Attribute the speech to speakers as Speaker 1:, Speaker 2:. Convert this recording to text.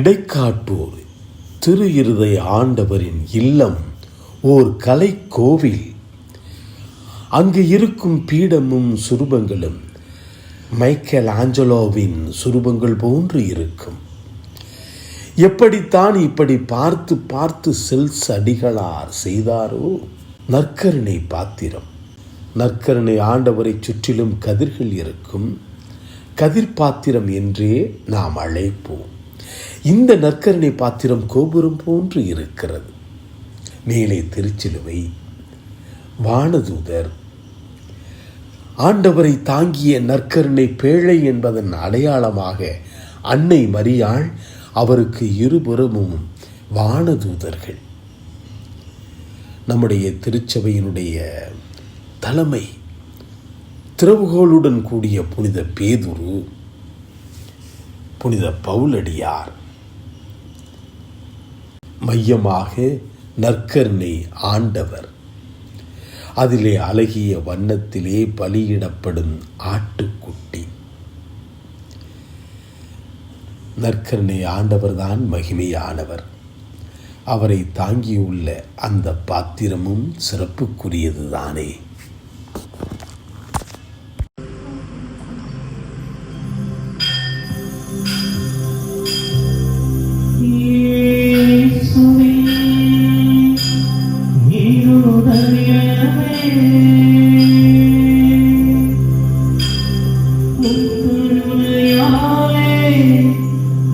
Speaker 1: இடைக்காட்டூர் திரு இருதய ஆண்டவரின் இல்லம் ஓர் கலை கோவில் அங்கு இருக்கும் பீடமும் சுரூபங்களும் மைக்கேல் ஆஞ்சலோவின் சுரூபங்கள் போன்று இருக்கும். எப்படித்தான் இப்படி பார்த்து பார்த்து செல்ஸ் அடிகளார் செய்தாரோ? நற்கருணை பாத்திரம். நற்கருணை ஆண்டவரை சுற்றிலும் கதிர்கள் இருக்கும். கதிர் பாத்திரம் என்றே நாம் அழைப்போம். இந்த நற்கரணை பாத்திரம் கோபுரம் போன்று இருக்கிறது. மேலே திருச்சிலுவை வானதூதர் ஆண்டவரை தாங்கிய நற்கருணை பேழை என்பதன் அடையாளமாக அன்னை மரியாள் அவருக்கு இருபுறமும் வானதூதர்கள். நம்முடைய திருச்சபையினுடைய தலைமை திறவுகோளுடன் கூடிய புனித பேதுரு புனித பவுலடியார். மையமாக நற்கர்ணை ஆண்டவர். அதிலே அழகிய வண்ணத்திலே பலியிடப்படும் ஆட்டுக்குட்டி. நற்கருணை ஆண்டவர்தான் மகிமையானவர். அவரை தாங்கியுள்ள அந்த பாத்திரமும் சிறப்புக்குரியது தானே